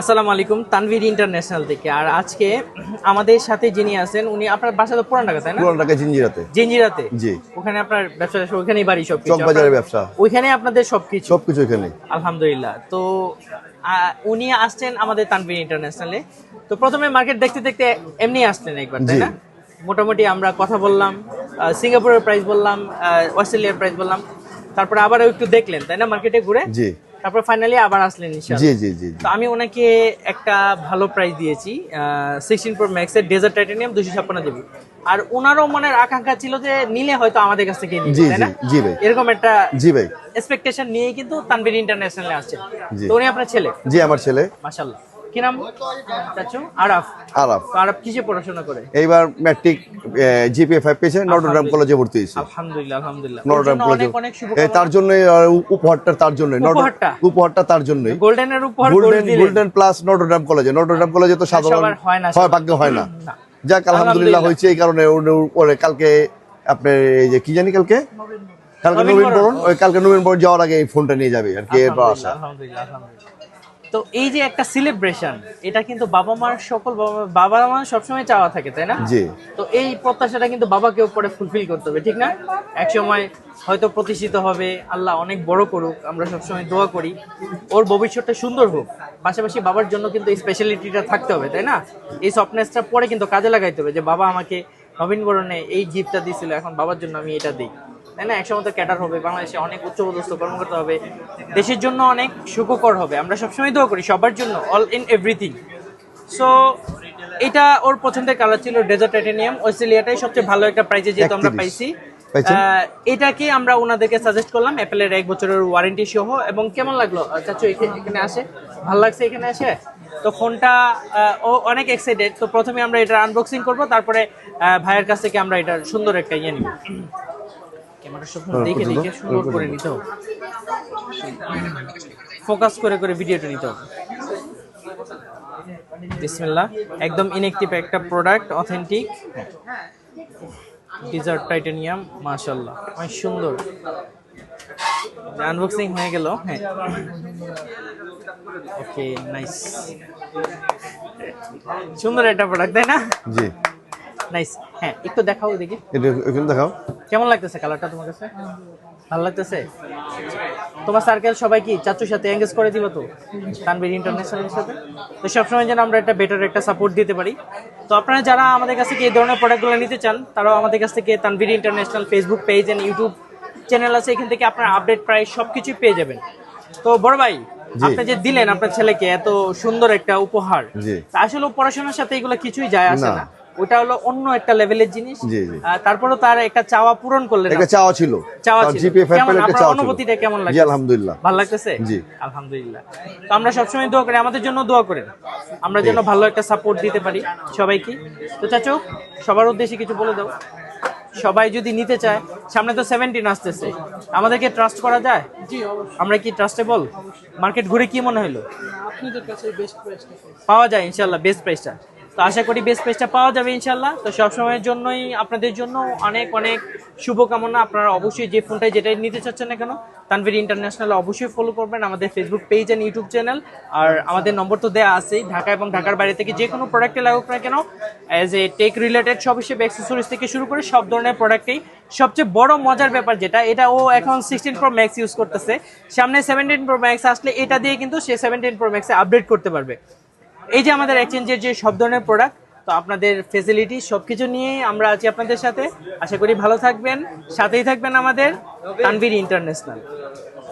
আসসালামু আলাইকুম তানভীর ইন্টারন্যাশনাল থেকে। আর আজকে আমাদের সাথে যিনি আছেন উনি আপনার বাসা তো পুরান ঢাকা তাই না? পুরান ঢাকা জিঞ্জিরাতে। জেঞ্জিরাতে? জি। ওখানে আপনার ব্যবসা ওখানেই বাড়ি সব চকবাজারের ব্যবসা। ওইখানে আপনাদের সবকিছু? সবকিছু এখানে আলহামদুলিল্লাহ। তো উনি আসছেন আমাদের তানভীর ইন্টারন্যাশনালে। তো প্রথমে মার্কেট দেখতে দেখতে এমনি আসলেন একবার তাই না? মোটামুটি আমরা কথা বললাম সিঙ্গাপুরের প্রাইস বললাম অস্ট্রেলিয়ার প্রাইস বললাম। তারপরে আবার একটু দেখলেন তাই না মার্কেটে ঘুরে? জি। তারপর ফাইনালি আবার আসলেন জি জি জি। তো আমি ওনাকে একটা ভালো প্রাইস দিয়েছি সিক্সটিন প্রো ম্যাক্সের ডেজার্ট টাইটানিয়াম দুশো ছাপ্পান্ন জিবি আর ওনারও মনে আকাঙ্ক্ষা ছিল যে নিলে হয়তো আমাদের কাছ থেকে নিবে তাই না? জি, ভাই। এরকম একটা জি ভাই। এক্সপেকটেশন নিয়ে কিন্তু তানভীর ইন্টারন্যাশনালে আসছে। তো উনি আপনার ছেলে? জি আমার ছেলে। মাশাল্লাহ কি নাম? চাচু? আরাফ। আরাফ। আরাফ কিসে পড়াশোনা করে? এইবার ম্যাট্রিক জিপিএ পেয়েছে নটরডাম কলেজে ভর্তি হয়েছে। আলহামদুলিল্লাহ আলহামদুলিল্লাহ। নটরডাম কলেজে তার জন্য উপহারটা তার জন্য উপহারটা? উপহারটা তার জন্যই। গোল্ডেনের উপহার golden golden plus Notre Dame কলেজে নটরডাম কলেজে তো সাধারণ হয় না, হয় ভাগ্য হয় না। যাক আলহামদুলিল্লাহ। হয়েছে এই কারণে ওরে কালকে আপনার এই যে কি জানি কালকে? কালকে নবীন বরণ। ওই কালকে নবীন বরণ যাওয়ার আগে এই ফোনটা নিয়ে যাবে। আর কি এরপর আসা আলহামদুলিল্লাহ, আলহামদুলিল্লাহ। তো এই যে একটা সেলিব্রেশন এটা কিন্তু বাবা মার সকল বাবা- মা সবসময় চাওয়া থাকে তাই না? জি। তো এই প্রত্যাশাটা কিন্তু বাবাকেও পরে ফুলফিল করতে হবে ঠিক না? এক সময় হয়তো প্রতিষ্ঠিত হবে আল্লাহ অনেক বড় করুক আমরা সবসময় দোয়া করি। ওর ভবিষ্যৎটা সুন্দর হোক পাশাপাশি বাবার জন্য কিন্তু এই স্পেশালিটিটা থাকতে হবে তাই না? এই সফটনেসটা পরে কিন্তু কাজে লাগাইতে হবে যে বাবা আমাকে নবীন বরণে এই গিফটটা দিয়েছিল এখন বাবার জন্য আমি এটা দিই। তাই না? একসময় তো ক্যাটার হবে বাংলাদেশে অনেক উচ্চপদস্থ কর্মকর্তা হবে। দেশের জন্য অনেক সুখকর হবে আমরা সবসময় দোয়া করি সবার জন্য অল ইন এভরিথিং সো এটা ওর পছন্দের কালার ছিল ডেজার্ট টাইটানিয়াম অস্ট্রেলিয়াটাই সবচেয়ে ভালো একটা প্রাইজে যেহেতু আমরা পাইছি। এটাকে আমরা ওনাদেরকে সাজেস্ট করলাম অ্যাপেলের এক বছরের ওয়ারেন্টি সহ এবং কেমন লাগল? চাচু এখানে আসে? ভালো লাগছে এখানে এসে? তো ফোনটা ও অনেক এক্সাইটেড তো প্রথমে আমরা এটা আনবক্সিং করব তারপরে আহ, ভাইয়ের কাছ থেকে আমরা এটা সুন্দর একটা ইয়ে নিব। ক্যামেরা সব হ্যাঁ, দেখে দেখে সুন্দর করে নিতে হবে। ফোকাস করে করে ভিডিওটা নিতে হবে। বিসমিল্লাহ। একদম ইনএক্টিভ একটা প্রোডাক্ট অথেন্টিক ডিজার্ট টাইটানিয়াম মাশাল্লাহ অনেক সুন্দর। আনবক্সিং হয়ে গেল হ্যাঁ। ওকে নাইস সুন্দর একটা প্রোডাক্ট তাই না? জি। নাইস হ্যাঁ একটু দেখাও দেখি। এটা দেখাও। কেমন লাগতেছে কালারটা তোমার কাছে? ভালো লাগতেছে? তোমার সার্কেল সবাই কি চাচুর সাথে এঙ্গেজ করে দিল তো? তানভীর ইন্টারন্যাশনালের সাথে? তো সবসময় যেন আমরা একটা বেটার একটা সাপোর্ট দিতে পারি। তো আপনারা যারা আমাদের কাছ থেকে এই ধরনের প্রোডাক্টগুলো নিতে চান তারাও আমাদের কাছ থেকে Tanvir international Facebook page and YouTube channel আছে। এখান থেকে আপনার আপডেট প্রাইস সবকিছুই পেয়ে যাবেন। তো বড় ভাই আপনি যে দিলেন আপনার ছেলেকে এত সুন্দর একটা উপহার। আসলে পড়াশোনার সাথে এগুলো কিছুই যায় আসে না। ওটা হলো অন্য একটা লেভেলের জিনিস। জি, জি। তারপরেও তার একটা চাওয়া পূরণ করলেন একটা চাওয়া ছিল। চাওয়া। কেমন? পেলে একটা চাওয়া অনুভূতিটা কেমন জি আলহামদুলিল্লাহ। ভালো লাগতেছে? জি। আলহামদুলিল্লাহ। তো আমরা সবসময় দোয়া করি আমাদের জন্য দোয়া করেন। আমরা যেন ভালো একটা সাপোর্ট দিতে পারি সবাইকে। তো চাচু সবার উদ্দেশ্যে কিছু বলে দাও। সবাই যদি নিতে চায় সামনে তো সেভেন্টিন আসতেছে। আমাদেরকে ট্রাস্ট করা যায়? আমরা কি ট্রাস্টেবল মার্কেট ঘুরে কি মনে হলো? আপনাদের কাছে বেস্ট প্রাইসটা পাওয়া যায় ইনশাল্লাহ বেস্ট প্রাইসটা তো আশা করি বেস্ট প্রাইসটা পাওয়া যাবে ইনশাল্লাহ তো সবসময়ের জন্যই আপনাদের জন্য অনেক অনেক শুভকামনা। আপনারা অবশ্যই যে ফোনটাই যেটাই নিতে চাচ্ছেন না কেন, তানভীর ইন্টারন্যাশনাল অবশ্যই ফলো করবেন আমাদের Facebook page and YouTube channel আর আমাদের নম্বর তো দেওয়া আছেই, ঢাকা এবং ঢাকার বাইরে থেকে যে কোনো প্রোডাক্টে লাগুক না কেন অ্যাজ এ টেক রিলেটেড সব হিসেবে অ্যাক্সেসরিজ থেকে শুরু করে সব ধরনের প্রোডাক্টেই সবচেয়ে বড় মজার ব্যাপার যেটা, এটা ও এখন সিক্সটিন প্রো ম্যাক্স ইউজ করতেছে। সামনে সেভেন্টিন প্রো ম্যাক্স আসলে এটা দিয়ে কিন্তু সে সেভেন্টিন প্রো ম্যাক্সে আপডেট করতে পারবে। এই যে আমাদের এক্সচেঞ্জের যে সব ধরনের প্রোডাক্ট তো আপনাদের ফেসিলিটি সবকিছু নিয়েই আমরা আছি আপনাদের সাথে। আশা করি ভালো থাকবেন সাথেই থাকবেন আমাদের তানভীর ইন্টারন্যাশনাল